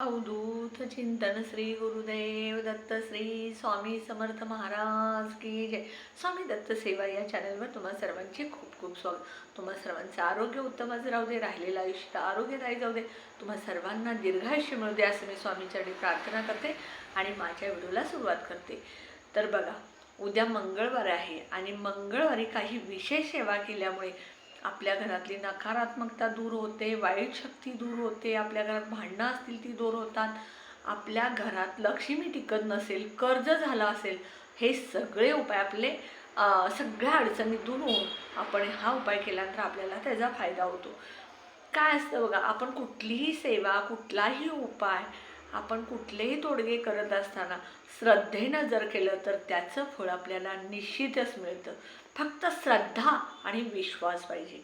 अवधूत चिंतन श्री गुरुदेव दत्त श्री स्वामी समर्थ महाराज की जय. स्वामी दत्त सेवा या चॅनलवर तुम्हा सर्वांचे खूप खूप स्वागत. तुम्हा सर्वांचं आरोग्य उत्तमच राहू दे राहिलेलं आयुष्य आरोग्यदायी जाऊ दे. तुम्हा सर्वांना दीर्घायुष्य मिळू दे असं मी स्वामीच्यासाठी प्रार्थना करते आणि माझ्या व्हिडिओला सुरुवात करते. तर बघा उद्या मंगळवार आहे आणि मंगळवारी काही विशेष सेवा केल्यामुळे आपल्या घरातली नकारात्मकता दूर होते वाईट शक्ती दूर होते आपल्या घरात भांडणं असतील ती दूर होतात. आपल्या घरात लक्ष्मी टिकत नसेल कर्ज झालं असेल हे सगळे उपाय आपले सगळ्या अडचणी दूर होऊन आपण हा उपाय केल्यानंतर आपल्याला त्याचा फायदा होतो. काय असतं बघा आपण कुठलीही सेवा कुठलाही उपाय आपण कुठलेही तोडगे करत असताना श्रद्धेनं जर केलं तर त्याचं फळ आपल्याला निश्चितच मिळतं. फक्त श्रद्धा आणि विश्वास पाहिजे.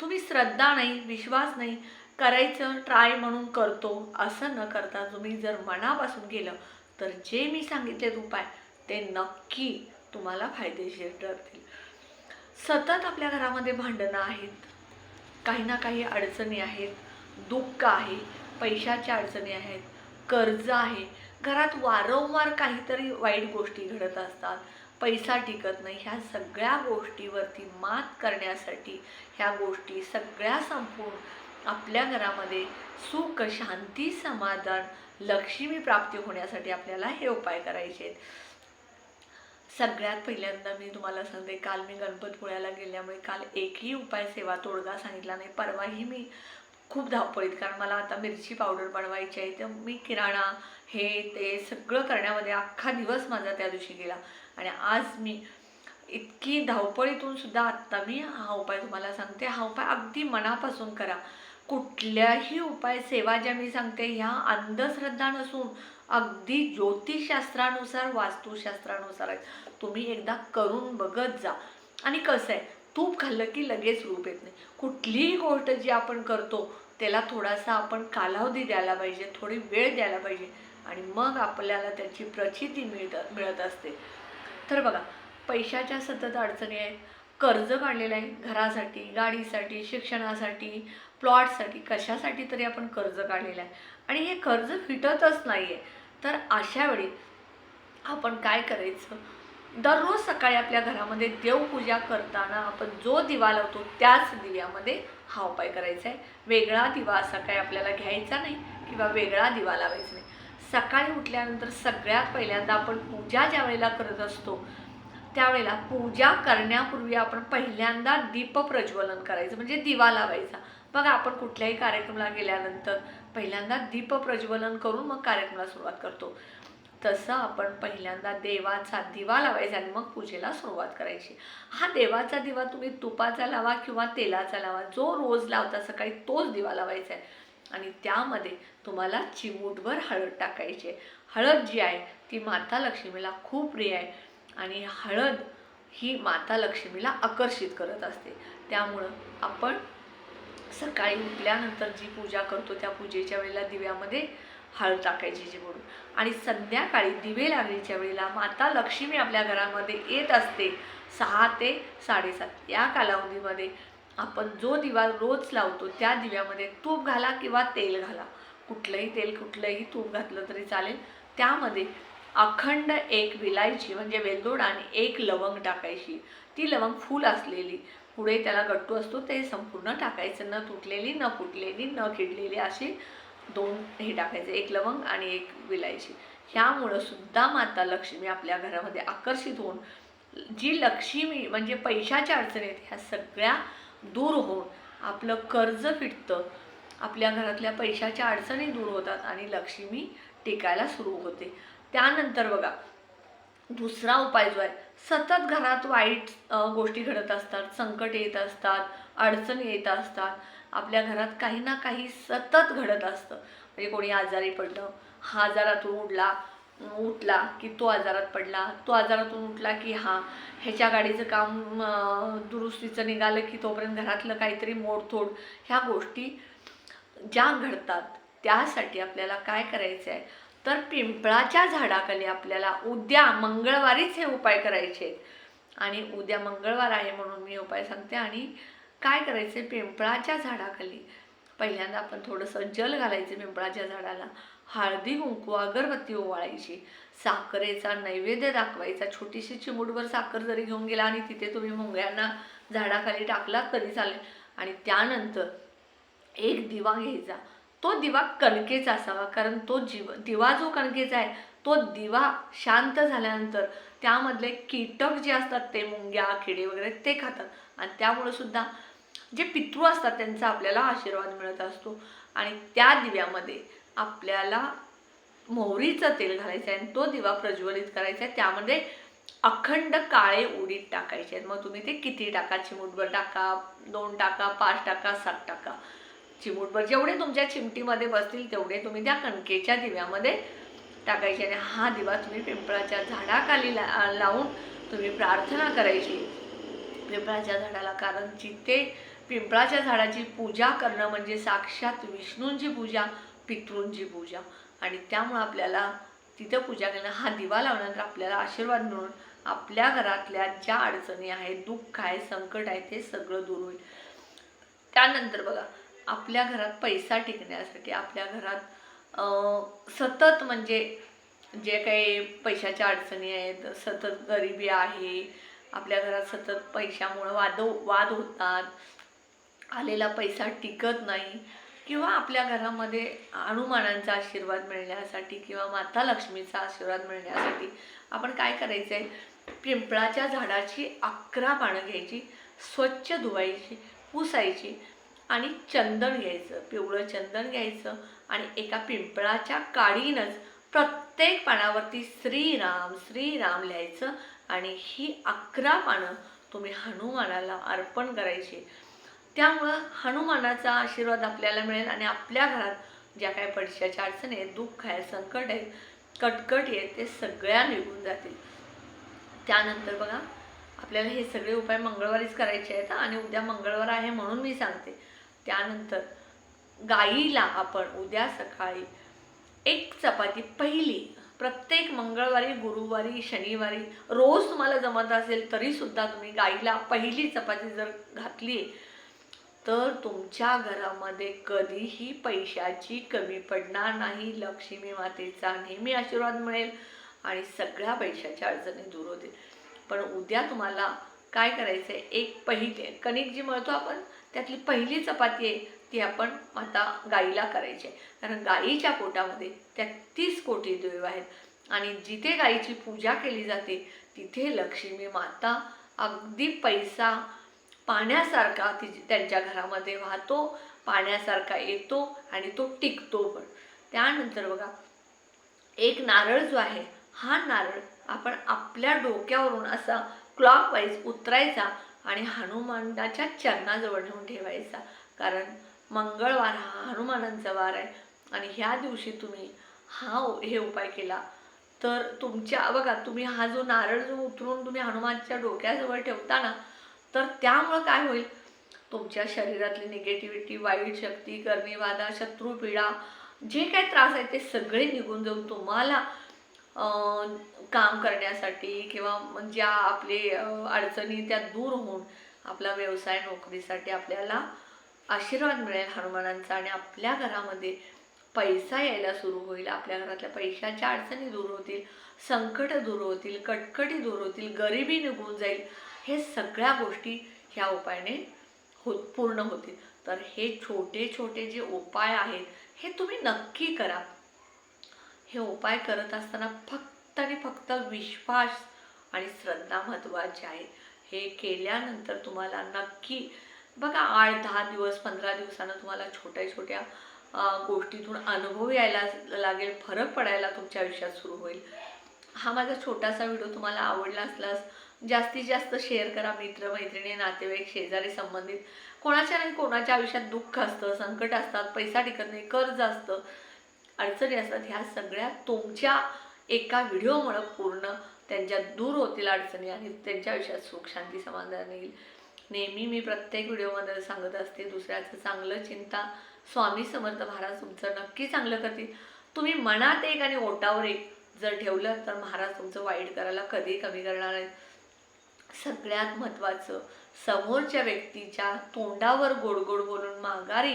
तुम्ही श्रद्धा नाही विश्वास नाही करायचं ट्राय म्हणून करतो असं न करता तुम्ही जर मनापासून केलं तर जे मी सांगितलेत उपाय ते नक्की तुम्हाला फायदेशीर ठरतील. सतत आपल्या घरामध्ये भांडणं आहेत काही ना काही अडचणी आहेत दुःख आहे पैशाच्या अडचणी आहेत कर्ज आहे घरात वारंवार काहीतरी वाईट गोष्टी घडत असतात. पैसा टिकत नाही. ह्या सगळ्या गोष्टीवरती मात करण्यासाठी ह्या गोष्टी सगळ्या संपून आपल्या घरामध्ये सुख शांती समाधान लक्ष्मी प्राप्ती होण्यासाठी आपल्याला हे उपाय करायचे आहेत. सगळ्यात पहिल्यांदा मी तुम्हाला सांगते काल मी गणपतपुळ्याला गेल्यामुळे काल एकही उपाय सेवा तोडगा सांगितला नाही. परवाही मी खूप धावपळीत कारण मला आता मिरची पावडर बनवायची आहे. तर मी किराणा हे ते सगळं करण्यामध्ये अख्खा दिवस माझा त्या दिवशी गेला. आणि आज मी इतकी धावपळीतून सुद्धा आत्ता मी हा उपाय तुम्हाला सांगते. हा उपाय अगदी मनापासून करा. कुठल्याही उपाय सेवा ज्या मी सांगते ह्या अंधश्रद्धा नसून अगदी ज्योतिषशास्त्रानुसार वास्तुशास्त्रानुसार आहेत तुम्ही एकदा करून बघत जा. आणि कसं आहे तूप खाल्लं की लगेच रूप येत नाही. कुठलीही गोष्ट जी आपण करतो त्याला थोडासा आपण कालावधी द्यायला पाहिजे थोडी वेळ द्यायला पाहिजे आणि मग आपल्याला त्याची प्रचिती मिळत मिळत असते. तर बघा पैशाच्या सतत अडचणी आहेत. कर्ज काढलेलं आहे घरासाठी गाडीसाठी शिक्षणासाठी प्लॉटसाठी कशासाठी तरी आपण कर्ज काढलेलं आहे. आणि हे कर्ज फिटतच नाही आहे तर अशा वेळी आपण काय करायचं? दररोज सकाळी आपल्या घरामध्ये देवपूजा करताना आपण जो दिवा लावतो त्याच दिव्यामध्ये हा उपाय करायचा आहे. वेगळा दिवा असा काय आपल्याला घ्यायचा नाही किंवा वेगळा दिवा लावायचा नाही. सकाळी उठल्यानंतर सगळ्यात पहिल्यांदा आपण पूजा ज्या वेळेला करत असतो त्यावेळेला पूजा करण्यापूर्वी आपण पहिल्यांदा दीप प्रज्वलन करायचं म्हणजे दिवा लावायचा. बघा आपण कुठल्याही कार्यक्रमाला गेल्यानंतर पहिल्यांदा दीप प्रज्वलन करून मग कार्यक्रमाला सुरुवात करतो. तसं आपण पहिल्यांदा देवाचा दिवा लावायचा आणि मग पूजेला सुरुवात करायची. हा देवाचा दिवा तुम्ही तुपाचा लावा किंवा तेलाचा लावा जो रोज लावता सकाळी तोच दिवा लावायचा आहे. आणि त्यामध्ये तुम्हाला चिमूटभर हळद टाकायची आहे. हळद जी आहे ती माता लक्ष्मीला खूप प्रिय आहे. आणि हळद ही माता लक्ष्मीला आकर्षित करत असते. त्यामुळं आपण सकाळी उठल्यानंतर जी पूजा करतो त्या पूजेच्या वेळेला दिव्यामध्ये हळद टाकायची जी म्हणून. आणि संध्याकाळी दिवे लागलीच्या वेळेला माता लक्ष्मी आपल्या घरामध्ये येत असते. सहा ते साडेसात या कालावधीमध्ये आपण जो दिवा रोज लावतो त्या दिव्यामध्ये तूप घाला किंवा तेल घाला. कुठलंही तेल कुठलंही तूप घातलं तरी चालेल. त्यामध्ये अखंड एक विलायची म्हणजे वेलदोड आणि एक लवंग टाकायची. ती लवंग फुल असलेली. पुढे त्याला गट्टू असतो ते संपूर्ण टाकायचं. न तुटलेली न फुटलेली न किडलेली अशी दोन हे टाकायचे. एक लवंग आणि एक विलायची. ह्यामुळं सुद्धा माता लक्ष्मी आपल्या घरामध्ये आकर्षित होऊन जी लक्ष्मी म्हणजे पैशाच्या अडचणीत ह्या सगळ्या दूर होऊन आपलं कर्ज फिटतं आपल्या घरातल्या पैशाच्या अडचणी दूर होतात आणि लक्ष्मी टिकायला सुरू होते. त्यानंतर बघा दुसरा उपाय जो आहे सतत घरात वाईट गोष्टी घडत असतात संकट येत असतात अडचणी येत असतात. आपल्या घरात काही ना काही सतत घडत असतं. म्हणजे कोणी आजारी पडलं हा आजारातून उडला उठला की तो आजारात पडला. तो आजारातून उठला की हा ह्याच्या गाडीचं काम दुरुस्तीचं निघालं की तोपर्यंत घरातलं काहीतरी मोडतोड. ह्या गोष्टी ज्या घडतात त्यासाठी आपल्याला काय करायचं आहे तर पिंपळाच्या झाडाखाली आपल्याला उद्या मंगळवारीच हे उपाय करायचे आहेत. आणि उद्या मंगळवार आहे म्हणून मी उपाय सांगते. आणि काय करायचे पिंपळाच्या झाडाखाली. पहिल्यांदा आपण थोडंसं जल घालायचं पिंपळाच्या झाडाला. हळदी कुंकू अगरबत्ती ओवाळायची. साखरेचा नैवेद्य दाखवायचा. छोटीशी चिमूटभर साखर जरी घेऊन गेला आणि तिथे तुम्ही मुंग्यांना झाडाखाली टाकला तरी चालेल. आणि त्यानंतर एक दिवा घ्यायचा. तो दिवा कणकेचा असावा. कारण तो जीव दिवा जो कणकेचा आहे तो दिवा शांत झाल्यानंतर त्यामधले कीटक जे असतात ते मुंग्या किडे वगैरे ते खातात. आणि त्यामुळे सुद्धा जे पितृ असतात त्यांचा आपल्याला आशीर्वाद मिळत असतो. आणि त्या दिव्यामध्ये आपल्याला मोहरीचं तेल घालायचं आहे आणि तो दिवा प्रज्वलित करायचा आहे त्यामध्ये अखंड काळे उडीत टाकायचे आहेत. मग तुम्ही ते किती टाका? चिमूटभर टाका दोन टाका पाच टाका सात टाका. चिमूटभर जेवढे तुमच्या चिमटीमध्ये बसतील तेवढे तुम्ही त्या कणकेच्या दिव्यामध्ये टाकायचे आणि हा दिवा तुम्ही पिंपळाच्या झाडाखाली ला लावून तुम्ही प्रार्थना करायची. पिंपळाच्या झाडाला कारण जिथे पिंपळाच्या झाडाची पूजा करणं म्हणजे साक्षात विष्णूंची पूजा पितृंची पूजा. आणि त्यामुळं आपल्याला तिथं पूजा केल्यानं हा दिवा लावल्यानंतर आपल्याला आशीर्वाद मिळून आपल्या घरातल्या ज्या अडचणी आहेत दुःख आहे संकट आहे ते सगळं दूर होईल. त्यानंतर बघा आपल्या घरात पैसा टिकण्यासाठी आपल्या घरात सतत म्हणजे जे काही पैशाच्या अडचणी आहेत सतत गरिबी आहे आपल्या घरात सतत पैशामुळं वाद वाद होतात आलेला पैसा टिकत नाही किंवा आपल्या घरामध्ये हनुमानांचा आशीर्वाद मिळण्यासाठी किंवा माता लक्ष्मीचा आशीर्वाद मिळण्यासाठी आपण काय करायचं आहे पिंपळाच्या झाडाची अकरा पानं घ्यायची स्वच्छ धुवायची पुसायची आणि चंदन घ्यायचं. पिवळं चंदन घ्यायचं आणि एका पिंपळाच्या काडीनंच प्रत्येक पानावरती श्रीराम श्रीराम लिहायचं आणि ही अकरा पानं तुम्ही हनुमानाला अर्पण करायची. त्यामुळं हनुमानाचा आशीर्वाद आपल्याला मिळेल आणि आपल्या घरात ज्या काही पैशाच्या अडचणी आहेत दुःख आहे संकट आहे कटकट आहेत ते सगळ्या निघून जातील. त्यानंतर बघा आपल्याला हे सगळे उपाय मंगळवारीच करायचे आहेत आणि उद्या मंगळवार आहे म्हणून मी सांगते. त्यानंतर गाईला आपण उद्या सकाळी एक चपाती पहिली प्रत्येक मंगळवारी गुरुवारी शनिवारी रोज तुम्हाला जमत असेल तरीसुद्धा तुम्ही गाईला पहिली चपाती जर घातली तर तुमच्या घरामध्ये कधीही पैशाची कमी पडणार नाही. लक्ष्मी मातेचा नेहमी आशीर्वाद मिळेल आणि सगळ्या पैशाच्या अडचणी दूर होतील. पण उद्या तुम्हाला काय करायचं आहे एक पहिली कणिक जी मळतो आपण त्यातली पहिली चपाती आहे ती आपण आता गाईला करायची आहे. कारण गाईच्या पोटामध्ये त्या तीस कोटी देव आहेत. आणि जिथे गाईची पूजा केली जाते तिथे लक्ष्मी माता अगदी पैसा पाण्यासारखा ति त्यांच्या घरामध्ये वाहतो पाण्यासारखा येतो आणि तो टिकतो पण. त्यानंतर बघा एक नारळ जो आहे हा नारळ आपण आपल्या डोक्यावरून असा क्लॉक वाईज उतरायचा आणि हनुमानाच्या चरणाजवळ नेऊन ठेवायचा. कारण मंगळवार हा हनुमानांचा वार आहे आणि ह्या दिवशी तुम्ही हा हे उपाय केला तर तुमच्या बघा तुम्ही हा जो नारळ जो उतरून तुम्ही हनुमानच्या डोक्याजवळ ठेवता ना तर त्यामुळं काय होईल? तुमच्या शरीरातली निगेटिव्हिटी वाईट शक्ती कर्मीवादा शत्रू पीडा जे काही त्रास आहे ते सगळे निघून जाऊन तुम्हाला काम करण्यासाठी किंवा ज्या आपले अडचणी त्या दूर होऊन आपला व्यवसाय नोकरीसाठी आपल्याला आशीर्वाद मिळेल हनुमानांचा आणि आपल्या घरामध्ये पैसा यायला सुरू होईल. आपल्या घरातल्या पैशाच्या अडचणी दूर होतील संकट दूर होतील कटकटी दूर होतील गरिबी निघून जाईल. हे सगळ्या गोष्टी ह्या उपायाने हो पूर्ण होतील. तर हे छोटे छोटे जे उपाय आहेत हे तुम्ही नक्की करा. हे उपाय करत असताना फक्त आणि फक्त विश्वास आणि श्रद्धा महत्त्वाची आहे. हे केल्यानंतर तुम्हाला नक्की बघा आठ दहा दिवस पंधरा दिवसानं तुम्हाला छोट्या छोट्या गोष्टीतून अनुभव यायला लागेल फरक पडायला तुमच्या आयुष्यात सुरू होईल. हा माझा छोटासा व्हिडिओ तुम्हाला आवडला असल्यास जास्तीत जास्त शेअर करा मित्र मैत्रिणी नातेवाईक शेजारी संबंधित. कोणाच्या आणि कोणाच्या आयुष्यात दुःख असतं संकट असतात पैसा टिकत नाही कर्ज असतं अडचणी असतात ह्या सगळ्या तुमच्या एका व्हिडिओमुळं पूर्ण त्यांच्या दूर होतील अडचणी आणि त्यांच्या आयुष्यात सुख शांती समाधान येईल. नेहमी मी प्रत्येक व्हिडिओमध्ये सांगत असते दुसऱ्याचं चांगलं चिंता स्वामी समर्थ महाराज तुमचं नक्की चांगलं करतील. तुम्ही मनात एक आणि ओटावर एक जर ठेवलं तर महाराज तुमचं वाईट करायला कधी कमी करणार आहेत सगळ्यात महत्त्वाचं समोरच्या व्यक्तीच्या तोंडावर गोड गोड बोलून माघारी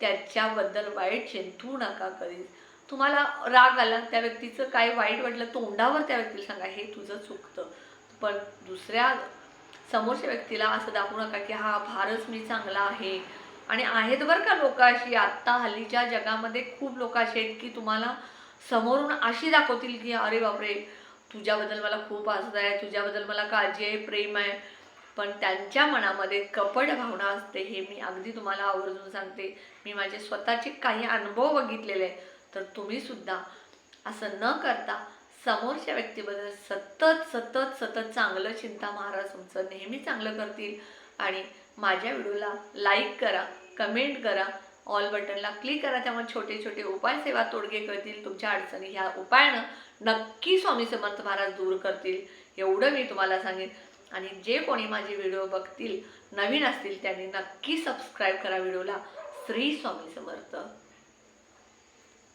त्याच्याबद्दल वाईट चिंतू नका कधीच. तुम्हाला राग आला त्या व्यक्तीचं काय वाईट वाटलं तोंडावर त्या व्यक्तीला सांगा हे तुझं चुकतं. पण दुसऱ्या समोरच्या व्यक्तीला असं दाखवू नका की हा फारच मी चांगला आहे. आणि आहेत बरं का लोक अशी आत्ता हल्लीच्या जगामध्ये खूप लोक अशी आहेत की तुम्हाला समोरून अशी दाखवतील की अरे बापरे तुझ्याबद्दल मला खूप आसत आहे तुझ्याबद्दल मला काळजी आहे प्रेम आहे. पण त्यांच्या मनामध्ये कपट भावना असते हे मी अगदी तुम्हाला आवर्जून सांगते. मी माझे स्वतःचे काही अनुभव बघितलेले आहे तर तुम्हीसुद्धा असं न करता समोरच्या व्यक्तीबद्दल सतत सतत सतत चांगलं चिंता महाराज तुमचं नेहमी चांगलं करतील. आणि माझ्या व्हिडिओला लाईक करा कमेंट करा ऑल बटनला क्लिक करा. त्यामुळे छोटे छोटे उपाय सेवा तोडगे करतील. तुमच्या अडचणी ह्या उपायानं नक्की स्वामी समर्थ महाराज दूर करतील. एवढं मी तुम्हाला सांगेन. आणि जे कोणी माझे व्हिडिओ बघतील नवीन असतील त्यांनी नक्की सबस्क्राईब करा व्हिडिओला. श्री स्वामी समर्थ.